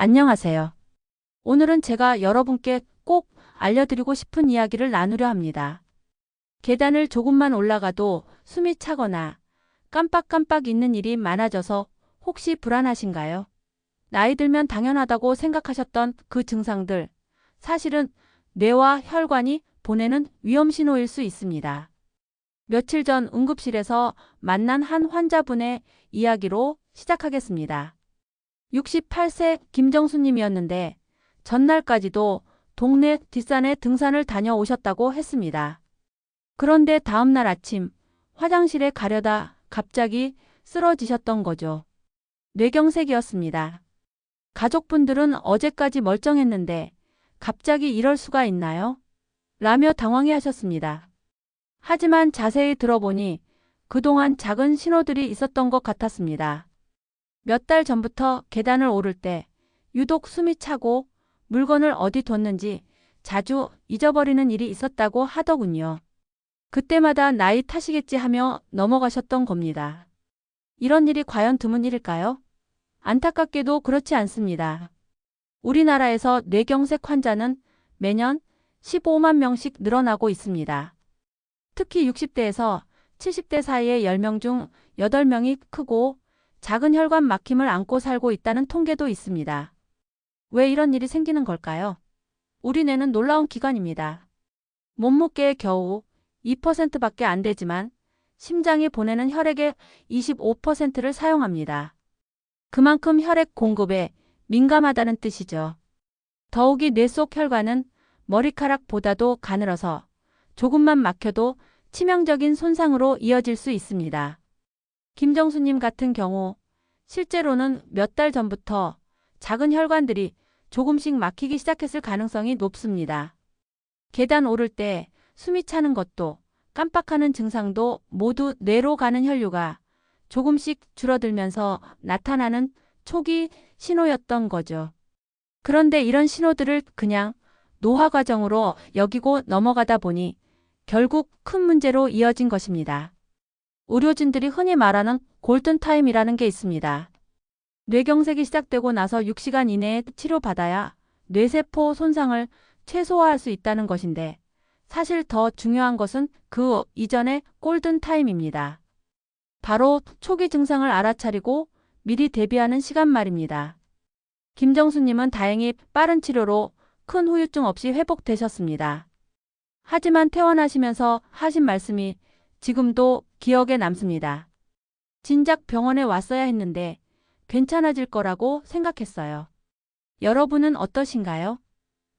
안녕하세요. 오늘은 제가 여러분께 꼭 알려드리고 싶은 이야기를 나누려 합니다. 계단을 조금만 올라가도 숨이 차거나 깜빡깜빡 있는 일이 많아져서 혹시 불안하신가요? 나이 들면 당연하다고 생각하셨던 그 증상들, 사실은 뇌와 혈관이 보내는 위험 신호일 수 있습니다. 며칠 전 응급실에서 만난 한 환자분의 이야기로 시작하겠습니다. 68세 김정수님이었는데 전날까지도 동네 뒷산에 등산을 다녀오셨다고 했습니다. 그런데 다음날 아침 화장실에 가려다 갑자기 쓰러지셨던 거죠. 뇌경색이었습니다. 가족분들은 어제까지 멀쩡했는데 갑자기 이럴 수가 있나요? 라며 당황해 하셨습니다. 하지만 자세히 들어보니 그동안 작은 신호들이 있었던 것 같았습니다. 몇 달 전부터 계단을 오를 때 유독 숨이 차고 물건을 어디 뒀는지 자주 잊어버리는 일이 있었다고 하더군요. 그때마다 나이 탓이겠지 하며 넘어가셨던 겁니다. 이런 일이 과연 드문 일일까요? 안타깝게도 그렇지 않습니다. 우리나라에서 뇌경색 환자는 매년 15만 명씩 늘어나고 있습니다. 특히 60대에서 70대 사이의 10명 중 8명이 크고 작은 혈관 막힘을 안고 살고 있다는 통계도 있습니다. 왜 이런 일이 생기는 걸까요? 우리 뇌는 놀라운 기관입니다. 몸무게의 겨우 2%밖에 안 되지만 심장이 보내는 혈액의 25%를 사용합니다. 그만큼 혈액 공급에 민감하다는 뜻이죠. 더욱이 뇌 속 혈관은 머리카락보다도 가늘어서 조금만 막혀도 치명적인 손상으로 이어질 수 있습니다. 김정수님 같은 경우 실제로는 몇 달 전부터 작은 혈관들이 조금씩 막히기 시작했을 가능성이 높습니다. 계단 오를 때 숨이 차는 것도 깜빡하는 증상도 모두 뇌로 가는 혈류가 조금씩 줄어들면서 나타나는 초기 신호였던 거죠. 그런데 이런 신호들을 그냥 노화 과정으로 여기고 넘어가다 보니 결국 큰 문제로 이어진 것입니다. 의료진들이 흔히 말하는 골든타임이라는 게 있습니다. 뇌경색이 시작되고 나서 6시간 이내에 치료받아야 뇌세포 손상을 최소화할 수 있다는 것인데 사실 더 중요한 것은 그 이전의 골든타임입니다. 바로 초기 증상을 알아차리고 미리 대비하는 시간 말입니다. 김정수님은 다행히 빠른 치료로 큰 후유증 없이 회복되셨습니다. 하지만 퇴원하시면서 하신 말씀이 지금도 기억에 남습니다. 진작 병원에 왔어야 했는데 괜찮아질 거라고 생각했어요. 여러분은 어떠신가요?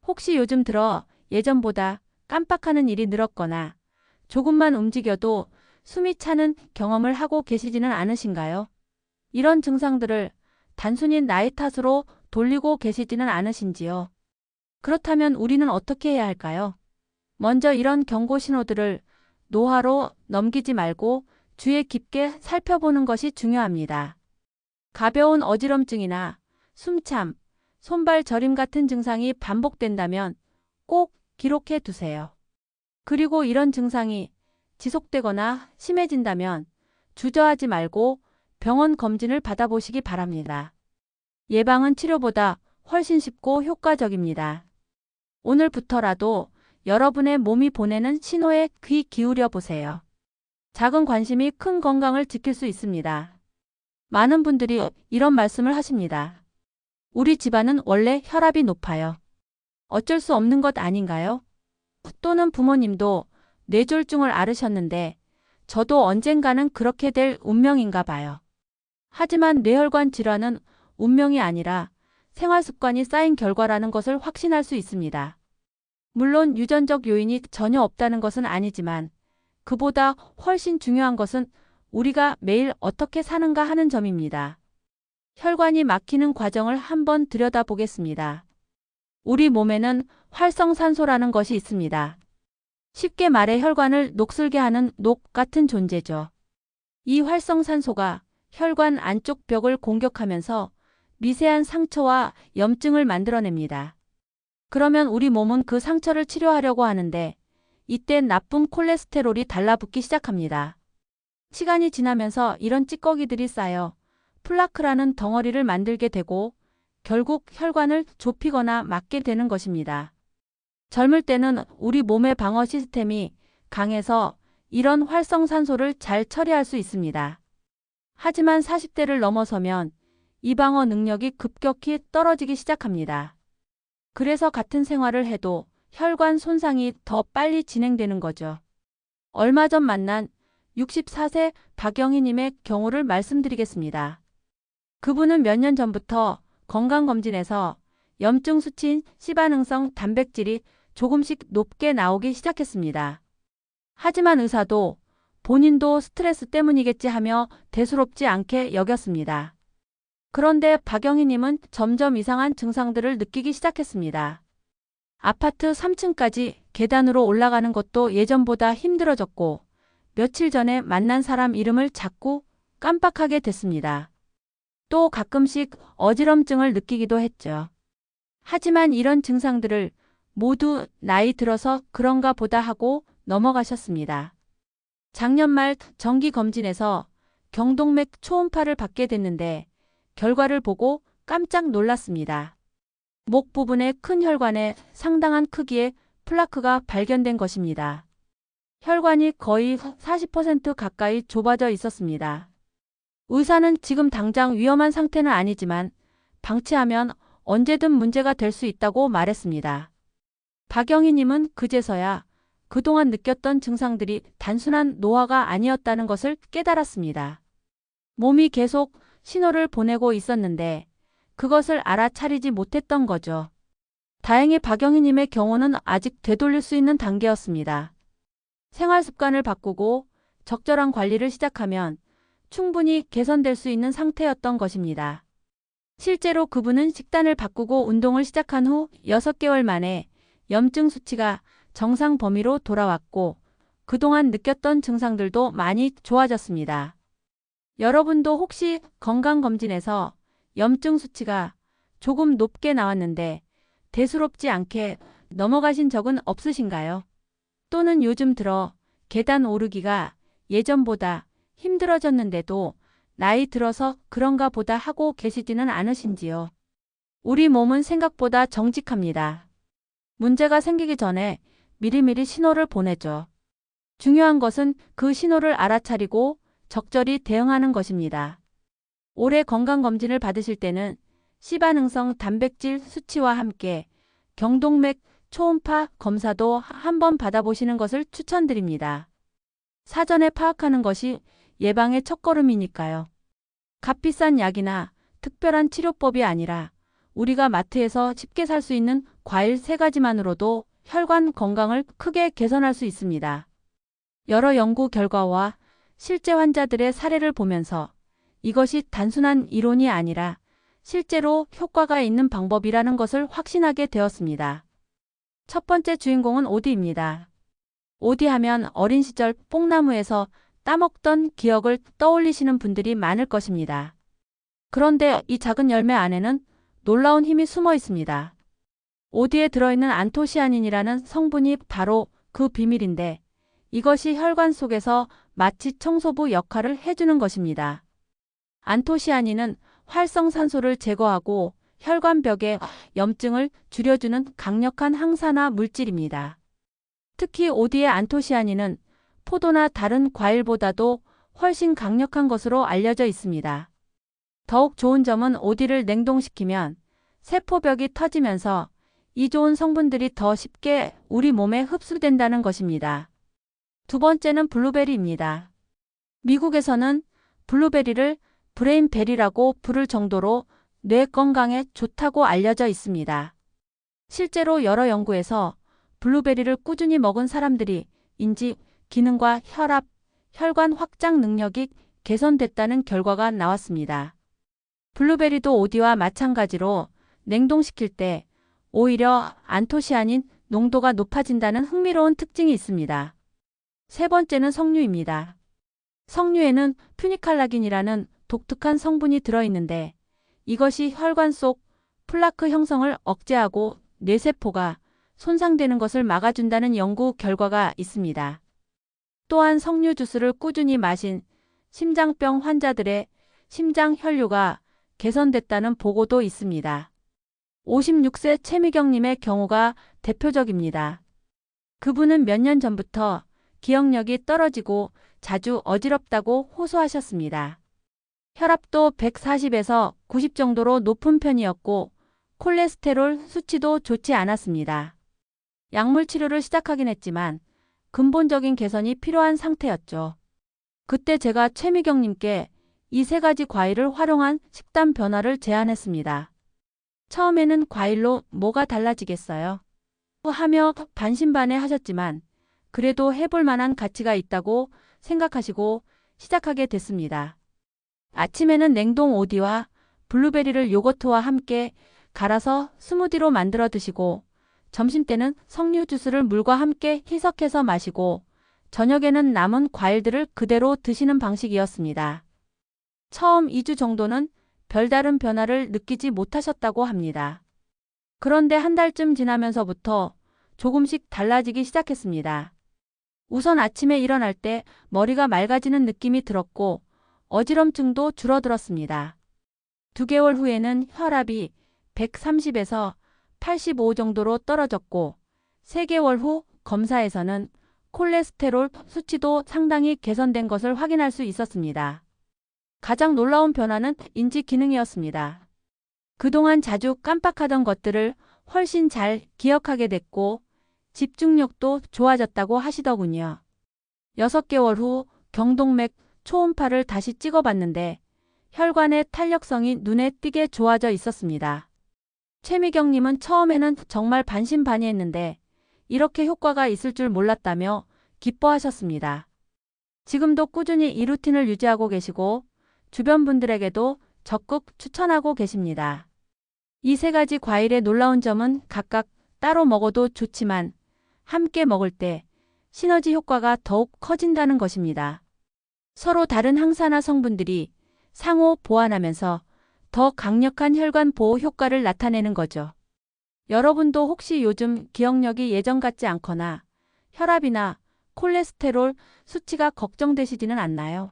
혹시 요즘 들어 예전보다 깜빡하는 일이 늘었거나 조금만 움직여도 숨이 차는 경험을 하고 계시지는 않으신가요? 이런 증상들을 단순히 나이 탓으로 돌리고 계시지는 않으신지요? 그렇다면 우리는 어떻게 해야 할까요? 먼저 이런 경고 신호들을 노화로 넘기지 말고 주의 깊게 살펴보는 것이 중요합니다. 가벼운 어지럼증이나 숨참, 손발 저림 같은 증상이 반복된다면 꼭 기록해 두세요. 그리고 이런 증상이 지속되거나 심해진다면 주저하지 말고 병원 검진을 받아보시기 바랍니다. 예방은 치료보다 훨씬 쉽고 효과적입니다. 오늘부터라도 여러분의 몸이 보내는 신호에 귀 기울여 보세요. 작은 관심이 큰 건강을 지킬 수 있습니다. 많은 분들이 이런 말씀을 하십니다. 우리 집안은 원래 혈압이 높아요. 어쩔 수 없는 것 아닌가요? 또는 부모님도 뇌졸중을 앓으셨는데 저도 언젠가는 그렇게 될 운명인가 봐요. 하지만 뇌혈관 질환은 운명이 아니라 생활 습관이 쌓인 결과라는 것을 확신할 수 있습니다. 물론 유전적 요인이 전혀 없다는 것은 아니지만 그보다 훨씬 중요한 것은 우리가 매일 어떻게 사는가 하는 점입니다. 혈관이 막히는 과정을 한번 들여다보겠습니다. 우리 몸에는 활성산소라는 것이 있습니다. 쉽게 말해 혈관을 녹슬게 하는 녹 같은 존재죠. 이 활성산소가 혈관 안쪽 벽을 공격하면서 미세한 상처와 염증을 만들어냅니다. 그러면 우리 몸은 그 상처를 치료하려고 하는데 이때 나쁜 콜레스테롤이 달라붙기 시작합니다. 시간이 지나면서 이런 찌꺼기들이 쌓여 플라크라는 덩어리를 만들게 되고 결국 혈관을 좁히거나 막게 되는 것입니다. 젊을 때는 우리 몸의 방어 시스템이 강해서 이런 활성산소를 잘 처리할 수 있습니다. 하지만 40대를 넘어서면 이 방어 능력이 급격히 떨어지기 시작합니다. 그래서 같은 생활을 해도 혈관 손상이 더 빨리 진행되는 거죠. 얼마 전 만난 64세 박영희님의 경우를 말씀드리겠습니다. 그분은 몇 년 전부터 건강검진에서 염증 수치인 시반응성 단백질이 조금씩 높게 나오기 시작했습니다. 하지만 의사도 본인도 스트레스 때문이겠지 하며 대수롭지 않게 여겼습니다. 그런데 박영희님은 점점 이상한 증상들을 느끼기 시작했습니다. 아파트 3층까지 계단으로 올라가는 것도 예전보다 힘들어졌고 며칠 전에 만난 사람 이름을 자꾸 깜빡하게 됐습니다. 또 가끔씩 어지럼증을 느끼기도 했죠. 하지만 이런 증상들을 모두 나이 들어서 그런가 보다 하고 넘어가셨습니다. 작년 말 정기 검진에서 경동맥 초음파를 받게 됐는데 결과를 보고 깜짝 놀랐습니다. 목 부분의 큰 혈관에 상당한 크기의 플라크가 발견된 것입니다. 혈관이 거의 40% 가까이 좁아져 있었습니다. 의사는 지금 당장 위험한 상태는 아니지만 방치하면 언제든 문제가 될 수 있다고 말했습니다. 박영희님은 그제서야 그동안 느꼈던 증상들이 단순한 노화가 아니었다는 것을 깨달았습니다. 몸이 계속 신호를 보내고 있었는데 그것을 알아차리지 못했던 거죠. 다행히 박영희님의 경우는 아직 되돌릴 수 있는 단계였습니다. 생활 습관을 바꾸고 적절한 관리를 시작하면 충분히 개선될 수 있는 상태였던 것입니다. 실제로 그분은 식단을 바꾸고 운동을 시작한 후 6개월 만에 염증 수치가 정상 범위로 돌아왔고 그동안 느꼈던 증상들도 많이 좋아졌습니다. 여러분도 혹시 건강검진에서 염증 수치가 조금 높게 나왔는데 대수롭지 않게 넘어가신 적은 없으신가요? 또는 요즘 들어 계단 오르기가 예전보다 힘들어졌는데도 나이 들어서 그런가 보다 하고 계시지는 않으신지요? 우리 몸은 생각보다 정직합니다. 문제가 생기기 전에 미리미리 신호를 보내죠. 중요한 것은 그 신호를 알아차리고 적절히 대응하는 것입니다. 올해 건강검진을 받으실 때는 시반응성 단백질 수치와 함께 경동맥 초음파 검사도 한번 받아보시는 것을 추천드립니다. 사전에 파악하는 것이 예방의 첫걸음이니까요. 값비싼 약이나 특별한 치료법이 아니라 우리가 마트에서 쉽게 살 수 있는 과일 세 가지만으로도 혈관 건강을 크게 개선할 수 있습니다. 여러 연구 결과와 실제 환자들의 사례를 보면서 이것이 단순한 이론이 아니라 실제로 효과가 있는 방법이라는 것을 확신하게 되었습니다. 첫 번째 주인공은 오디입니다. 오디 하면 어린 시절 뽕나무에서 따먹던 기억을 떠올리시는 분들이 많을 것입니다. 그런데 이 작은 열매 안에는 놀라운 힘이 숨어 있습니다. 오디에 들어있는 안토시아닌이라는 성분이 바로 그 비밀인데 이것이 혈관 속에서 마치 청소부 역할을 해주는 것입니다. 안토시아닌은 활성산소를 제거하고 혈관벽의 염증을 줄여주는 강력한 항산화 물질입니다. 특히 오디의 안토시아닌은 포도나 다른 과일보다도 훨씬 강력한 것으로 알려져 있습니다. 더욱 좋은 점은 오디를 냉동시키면 세포벽이 터지면서 이 좋은 성분들이 더 쉽게 우리 몸에 흡수된다는 것입니다. 두 번째는 블루베리입니다. 미국에서는 블루베리를 브레인베리라고 부를 정도로 뇌 건강에 좋다고 알려져 있습니다. 실제로 여러 연구에서 블루베리를 꾸준히 먹은 사람들이 인지, 기능과 혈압, 혈관 확장 능력이 개선됐다는 결과가 나왔습니다. 블루베리도 오디와 마찬가지로 냉동시킬 때 오히려 안토시아닌 농도가 높아진다는 흥미로운 특징이 있습니다. 세 번째는 석류입니다. 석류에는 퓨니칼라긴이라는 독특한 성분이 들어있는데 이것이 혈관 속 플라크 형성을 억제하고 뇌세포가 손상되는 것을 막아준다는 연구 결과가 있습니다. 또한 석류 주스를 꾸준히 마신 심장병 환자들의 심장 혈류가 개선됐다는 보고도 있습니다. 56세 최미경님의 경우가 대표적입니다. 그분은 몇 년 전부터 기억력이 떨어지고 자주 어지럽다고 호소하셨습니다. 혈압도 140에서 90 정도로 높은 편이었고 콜레스테롤 수치도 좋지 않았습니다. 약물 치료를 시작하긴 했지만 근본적인 개선이 필요한 상태였죠. 그때 제가 최미경님께 이 세 가지 과일을 활용한 식단 변화를 제안했습니다. 처음에는 과일로 뭐가 달라지겠어요? 하며 반신반의 하셨지만 그래도 해볼 만한 가치가 있다고 생각하시고 시작하게 됐습니다. 아침에는 냉동 오디와 블루베리를 요거트와 함께 갈아서 스무디로 만들어 드시고 점심 때는 석류 주스를 물과 함께 희석해서 마시고 저녁에는 남은 과일들을 그대로 드시는 방식이었습니다. 처음 2주 정도는 별다른 변화를 느끼지 못하셨다고 합니다. 그런데 한 달쯤 지나면서부터 조금씩 달라지기 시작했습니다. 우선 아침에 일어날 때 머리가 맑아지는 느낌이 들었고 어지럼증도 줄어들었습니다. 두 개월 후에는 혈압이 130에서 85 정도로 떨어졌고 3개월 후 검사에서는 콜레스테롤 수치도 상당히 개선된 것을 확인할 수 있었습니다. 가장 놀라운 변화는 인지 기능이었습니다. 그동안 자주 깜빡하던 것들을 훨씬 잘 기억하게 됐고 집중력도 좋아졌다고 하시더군요. 6개월 후 경동맥 초음파를 다시 찍어봤는데 혈관의 탄력성이 눈에 띄게 좋아져 있었습니다. 최미경님은 처음에는 정말 반신반의했는데 이렇게 효과가 있을 줄 몰랐다며 기뻐하셨습니다. 지금도 꾸준히 이 루틴을 유지하고 계시고 주변 분들에게도 적극 추천하고 계십니다. 이 세 가지 과일의 놀라운 점은 각각 따로 먹어도 좋지만 함께 먹을 때 시너지 효과가 더욱 커진다는 것입니다. 서로 다른 항산화 성분들이 상호 보완하면서 더 강력한 혈관 보호 효과를 나타내는 거죠. 여러분도 혹시 요즘 기억력이 예전 같지 않거나 혈압이나 콜레스테롤 수치가 걱정되시지는 않나요?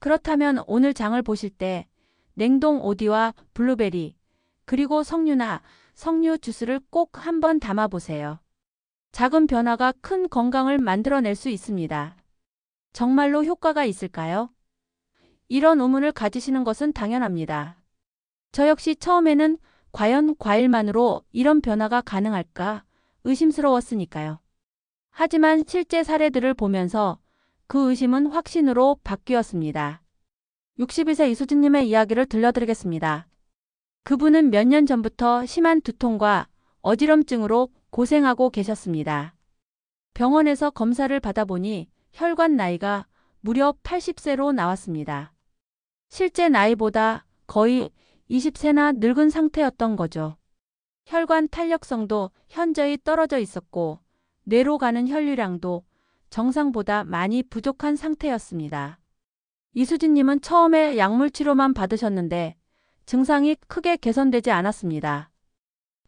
그렇다면 오늘 장을 보실 때 냉동 오디와 블루베리 그리고 석류나 석류 주스를 꼭 한번 담아 보세요. 작은 변화가 큰 건강을 만들어낼 수 있습니다. 정말로 효과가 있을까요? 이런 의문을 가지시는 것은 당연합니다. 저 역시 처음에는 과연 과일만으로 이런 변화가 가능할까 의심스러웠으니까요. 하지만 실제 사례들을 보면서 그 의심은 확신으로 바뀌었습니다. 61세 이수진님의 이야기를 들려드리겠습니다. 그분은 몇 년 전부터 심한 두통과 어지럼증으로 고생하고 계셨습니다. 병원에서 검사를 받아보니 혈관 나이가 무려 80세로 나왔습니다. 실제 나이보다 거의 20세나 늙은 상태였던 거죠. 혈관 탄력성도 현저히 떨어져 있었고 뇌로 가는 혈류량도 정상보다 많이 부족한 상태였습니다. 이수진님은 처음에 약물 치료만 받으셨는데 증상이 크게 개선되지 않았습니다.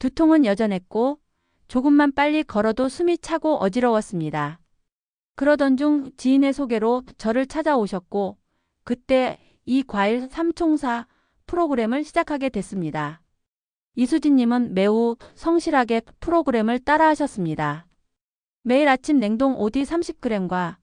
두통은 여전했고 조금만 빨리 걸어도 숨이 차고 어지러웠습니다. 그러던 중 지인의 소개로 저를 찾아오셨고 그때 이 과일 삼총사 프로그램을 시작하게 됐습니다. 이수진님은 매우 성실하게 프로그램을 따라하셨습니다. 매일 아침 냉동 오디 30g과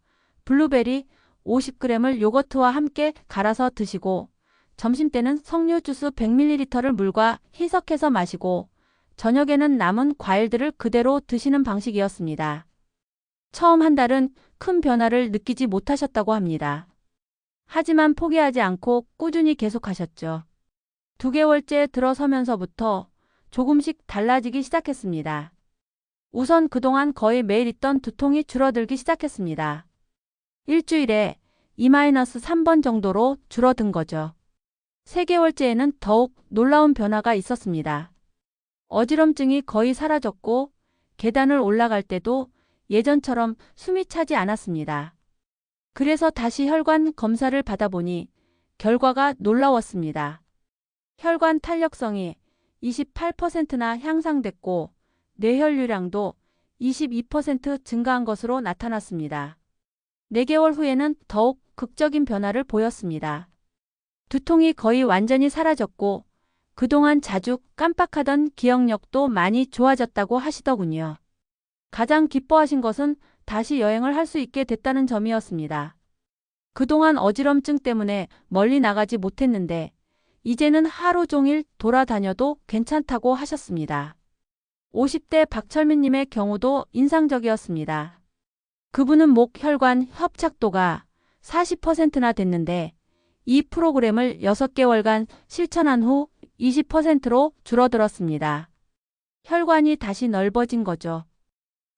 블루베리 50g을 요거트와 함께 갈아서 드시고 점심 때는 석류 주스 100ml를 물과 희석해서 마시고 저녁에는 남은 과일들을 그대로 드시는 방식이었습니다. 처음 한 달은 큰 변화를 느끼지 못하셨다고 합니다. 하지만 포기하지 않고 꾸준히 계속하셨죠. 두 개월째 들어서면서부터 조금씩 달라지기 시작했습니다. 우선 그동안 거의 매일 있던 두통이 줄어들기 시작했습니다. 일주일에 2-3번 정도로 줄어든 거죠. 3개월째에는 더욱 놀라운 변화가 있었습니다. 어지럼증이 거의 사라졌고 계단을 올라갈 때도 예전처럼 숨이 차지 않았습니다. 그래서 다시 혈관 검사를 받아보니 결과가 놀라웠습니다. 혈관 탄력성이 28%나 향상됐고 뇌혈류량도 22% 증가한 것으로 나타났습니다. 4개월 후에는 더욱 극적인 변화를 보였습니다. 두통이 거의 완전히 사라졌고 그동안 자주 깜빡하던 기억력도 많이 좋아졌다고 하시더군요. 가장 기뻐하신 것은 다시 여행을 할 수 있게 됐다는 점이었습니다. 그동안 어지럼증 때문에 멀리 나가지 못했는데 이제는 하루 종일 돌아다녀도 괜찮다고 하셨습니다. 50대 박철민님의 경우도 인상적이었습니다. 그분은 목 혈관 협착도가 40%나 됐는데 이 프로그램을 6개월간 실천한 후 20%로 줄어들었습니다. 혈관이 다시 넓어진 거죠.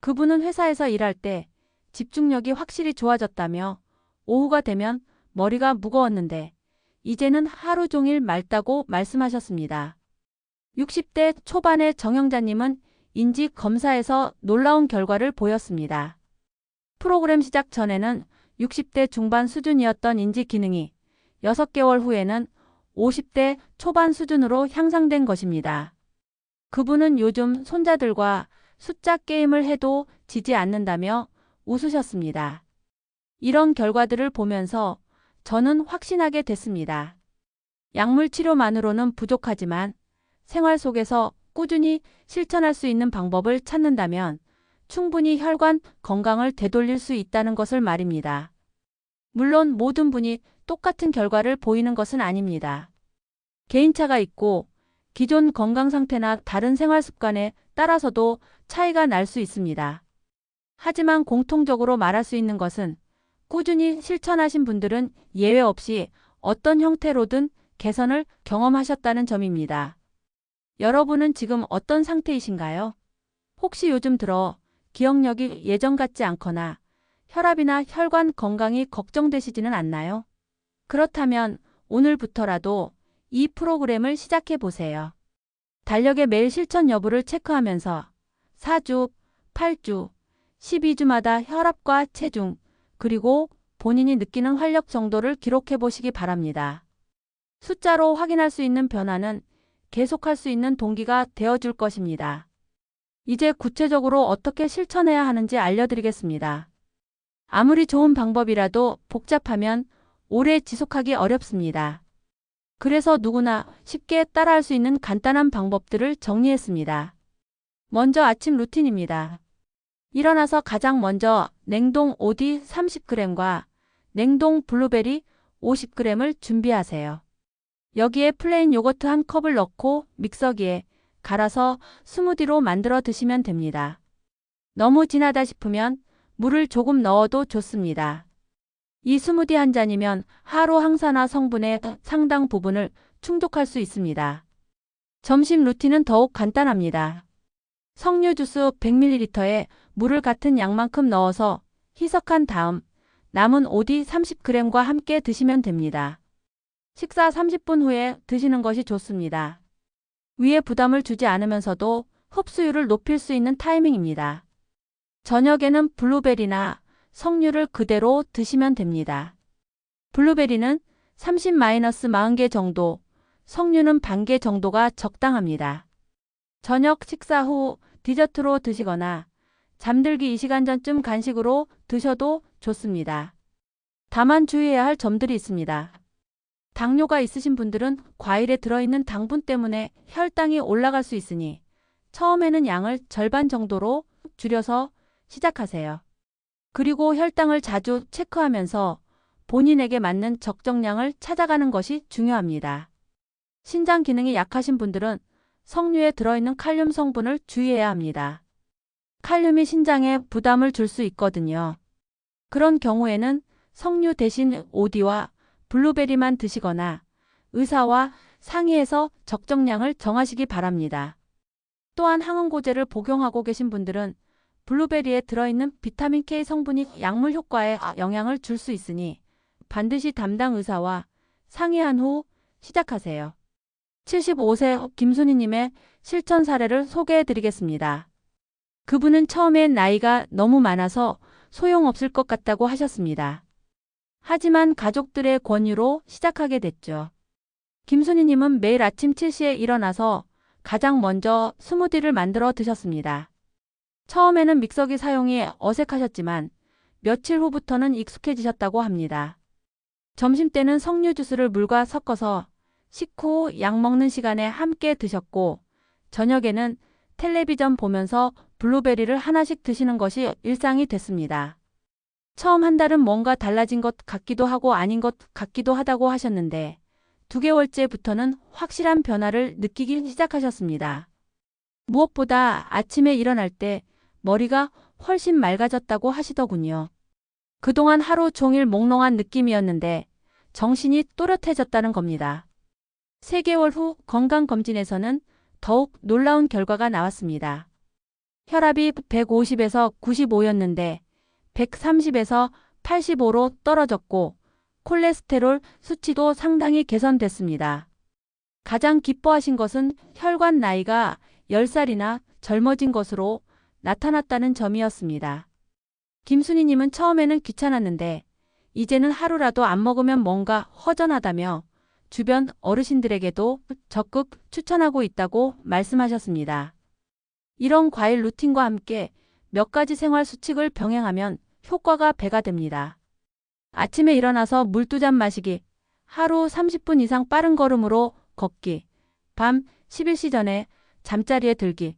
그분은 회사에서 일할 때 집중력이 확실히 좋아졌다며 오후가 되면 머리가 무거웠는데 이제는 하루 종일 맑다고 말씀하셨습니다. 60대 초반의 정영자님은 인지 검사에서 놀라운 결과를 보였습니다. 프로그램 시작 전에는 60대 중반 수준이었던 인지 기능이 6개월 후에는 50대 초반 수준으로 향상된 것입니다. 그분은 요즘 손자들과 숫자 게임을 해도 지지 않는다며 웃으셨습니다. 이런 결과들을 보면서 저는 확신하게 됐습니다. 약물 치료만으로는 부족하지만 생활 속에서 꾸준히 실천할 수 있는 방법을 찾는다면 충분히 혈관 건강을 되돌릴 수 있다는 것을 말입니다. 물론 모든 분이 똑같은 결과를 보이는 것은 아닙니다. 개인차가 있고 기존 건강 상태나 다른 생활 습관에 따라서도 차이가 날 수 있습니다. 하지만 공통적으로 말할 수 있는 것은 꾸준히 실천하신 분들은 예외 없이 어떤 형태로든 개선을 경험하셨다는 점입니다. 여러분은 지금 어떤 상태이신가요? 혹시 요즘 들어 기억력이 예전 같지 않거나 혈압이나 혈관 건강이 걱정되시지는 않나요? 그렇다면 오늘부터라도 이 프로그램을 시작해 보세요. 달력의 매일 실천 여부를 체크하면서 4주, 8주, 12주마다 혈압과 체중, 그리고 본인이 느끼는 활력 정도를 기록해 보시기 바랍니다. 숫자로 확인할 수 있는 변화는 계속할 수 있는 동기가 되어줄 것입니다. 이제 구체적으로 어떻게 실천해야 하는지 알려드리겠습니다. 아무리 좋은 방법이라도 복잡하면 오래 지속하기 어렵습니다. 그래서 누구나 쉽게 따라할 수 있는 간단한 방법들을 정리했습니다. 먼저 아침 루틴입니다. 일어나서 가장 먼저 냉동 오디 30g과 냉동 블루베리 50g을 준비하세요. 여기에 플레인 요거트 한 컵을 넣고 믹서기에 갈아서 스무디로 만들어 드시면 됩니다. 너무 진하다 싶으면 물을 조금 넣어도 좋습니다. 이 스무디 한 잔이면 하루 항산화 성분의 상당 부분을 충족할 수 있습니다. 점심 루틴은 더욱 간단합니다. 석류 주스 100ml에 물을 같은 양만큼 넣어서 희석한 다음 남은 오디 30g과 함께 드시면 됩니다. 식사 30분 후에 드시는 것이 좋습니다. 위에 부담을 주지 않으면서도 흡수율을 높일 수 있는 타이밍입니다. 저녁에는 블루베리나 석류를 그대로 드시면 됩니다. 블루베리는 30-40개 정도, 석류는 반 개 정도가 적당합니다. 저녁 식사 후 디저트로 드시거나 잠들기 2시간 전쯤 간식으로 드셔도 좋습니다. 다만 주의해야 할 점들이 있습니다. 당뇨가 있으신 분들은 과일에 들어있는 당분 때문에 혈당이 올라갈 수 있으니 처음에는 양을 절반 정도로 줄여서 시작하세요. 그리고 혈당을 자주 체크하면서 본인에게 맞는 적정량을 찾아가는 것이 중요합니다. 신장 기능이 약하신 분들은 석류에 들어있는 칼륨 성분을 주의해야 합니다. 칼륨이 신장에 부담을 줄 수 있거든요. 그런 경우에는 석류 대신 오디와 블루베리만 드시거나 의사와 상의해서 적정량을 정하시기 바랍니다. 또한 항응고제를 복용하고 계신 분들은 블루베리에 들어있는 비타민 K 성분이 약물 효과에 영향을 줄 수 있으니 반드시 담당 의사와 상의한 후 시작하세요. 75세 김순희님의 실천 사례를 소개해 드리겠습니다. 그분은 처음엔 나이가 너무 많아서 소용없을 것 같다고 하셨습니다. 하지만 가족들의 권유로 시작하게 됐죠. 김순희님은 매일 아침 7시에 일어나서 가장 먼저 스무디를 만들어 드셨습니다. 처음에는 믹서기 사용이 어색하셨지만 며칠 후부터는 익숙해지셨다고 합니다. 점심 때는 석류 주스를 물과 섞어서 식후 약 먹는 시간에 함께 드셨고, 저녁에는 텔레비전 보면서 블루베리를 하나씩 드시는 것이 일상이 됐습니다. 처음 한 달은 뭔가 달라진 것 같기도 하고 아닌 것 같기도 하다고 하셨는데, 두 개월째부터는 확실한 변화를 느끼기 시작하셨습니다. 무엇보다 아침에 일어날 때 머리가 훨씬 맑아졌다고 하시더군요. 그동안 하루 종일 몽롱한 느낌이었는데 정신이 또렷해졌다는 겁니다. 3개월 후 건강검진에서는 더욱 놀라운 결과가 나왔습니다. 혈압이 150에서 95였는데 130에서 85로 떨어졌고 콜레스테롤 수치도 상당히 개선됐습니다. 가장 기뻐하신 것은 혈관 나이가 10살이나 젊어진 것으로 나타났다는 점이었습니다. 김순희님은 처음에는 귀찮았는데 이제는 하루라도 안 먹으면 뭔가 허전하다며 주변 어르신들에게도 적극 추천하고 있다고 말씀하셨습니다. 이런 과일 루틴과 함께 몇 가지 생활 수칙을 병행하면 효과가 배가 됩니다. 아침에 일어나서 물 두 잔 마시기, 하루 30분 이상 빠른 걸음으로 걷기, 밤 11시 전에 잠자리에 들기,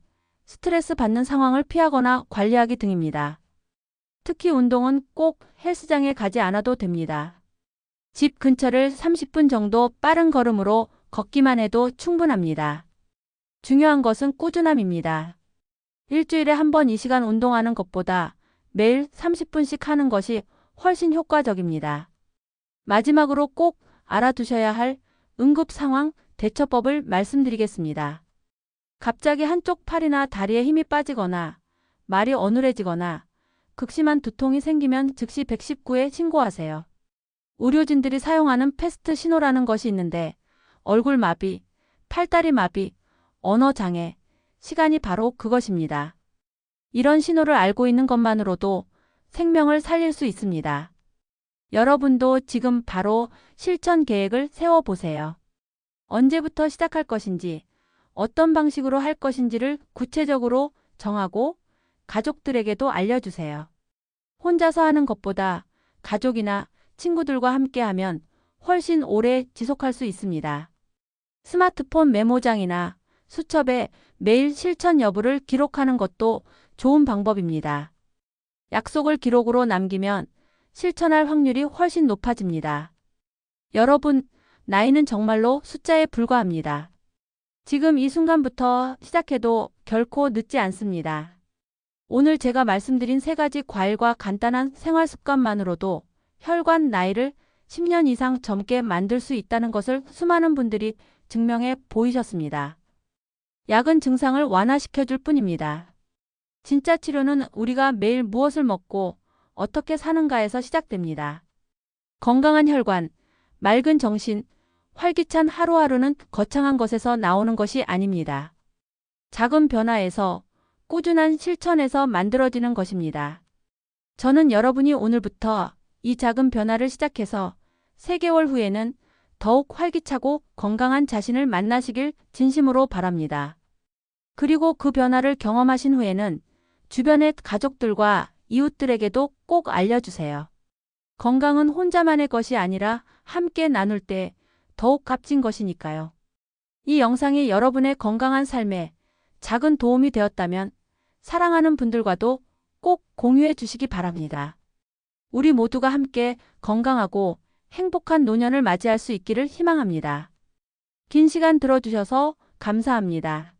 스트레스 받는 상황을 피하거나 관리하기 등입니다. 특히 운동은 꼭 헬스장에 가지 않아도 됩니다. 집 근처를 30분 정도 빠른 걸음으로 걷기만 해도 충분합니다. 중요한 것은 꾸준함입니다. 일주일에 한 번 이 시간 운동하는 것보다 매일 30분씩 하는 것이 훨씬 효과적입니다. 마지막으로 꼭 알아두셔야 할 응급 상황 대처법을 말씀드리겠습니다. 갑자기 한쪽 팔이나 다리에 힘이 빠지거나 말이 어눌해지거나 극심한 두통이 생기면 즉시 119에 신고하세요. 의료진들이 사용하는 패스트 신호라는 것이 있는데 얼굴 마비, 팔다리 마비, 언어 장애, 시간이 바로 그것입니다. 이런 신호를 알고 있는 것만으로도 생명을 살릴 수 있습니다. 여러분도 지금 바로 실천 계획을 세워보세요. 언제부터 시작할 것인지, 어떤 방식으로 할 것인지를 구체적으로 정하고 가족들에게도 알려주세요. 혼자서 하는 것보다 가족이나 친구들과 함께 하면 훨씬 오래 지속할 수 있습니다. 스마트폰 메모장이나 수첩에 매일 실천 여부를 기록하는 것도 좋은 방법입니다. 약속을 기록으로 남기면 실천할 확률이 훨씬 높아집니다. 여러분, 나이는 정말로 숫자에 불과합니다. 지금 이 순간부터 시작해도 결코 늦지 않습니다. 오늘 제가 말씀드린 세 가지 과일과 간단한 생활 습관만으로도 혈관 나이를 10년 이상 젊게 만들 수 있다는 것을 수많은 분들이 증명해 보이셨습니다. 약은 증상을 완화시켜줄 뿐입니다. 진짜 치료는 우리가 매일 무엇을 먹고 어떻게 사는가에서 시작됩니다. 건강한 혈관, 맑은 정신, 활기찬 하루하루는 거창한 것에서 나오는 것이 아닙니다. 작은 변화에서 꾸준한 실천에서 만들어지는 것입니다. 저는 여러분이 오늘부터 이 작은 변화를 시작해서 3개월 후에는 더욱 활기차고 건강한 자신을 만나시길 진심으로 바랍니다. 그리고 그 변화를 경험하신 후에는 주변의 가족들과 이웃들에게도 꼭 알려주세요. 건강은 혼자만의 것이 아니라 함께 나눌 때 더욱 값진 것이니까요. 이 영상이 여러분의 건강한 삶에 작은 도움이 되었다면 사랑하는 분들과도 꼭 공유해 주시기 바랍니다. 우리 모두가 함께 건강하고 행복한 노년을 맞이할 수 있기를 희망합니다. 긴 시간 들어주셔서 감사합니다.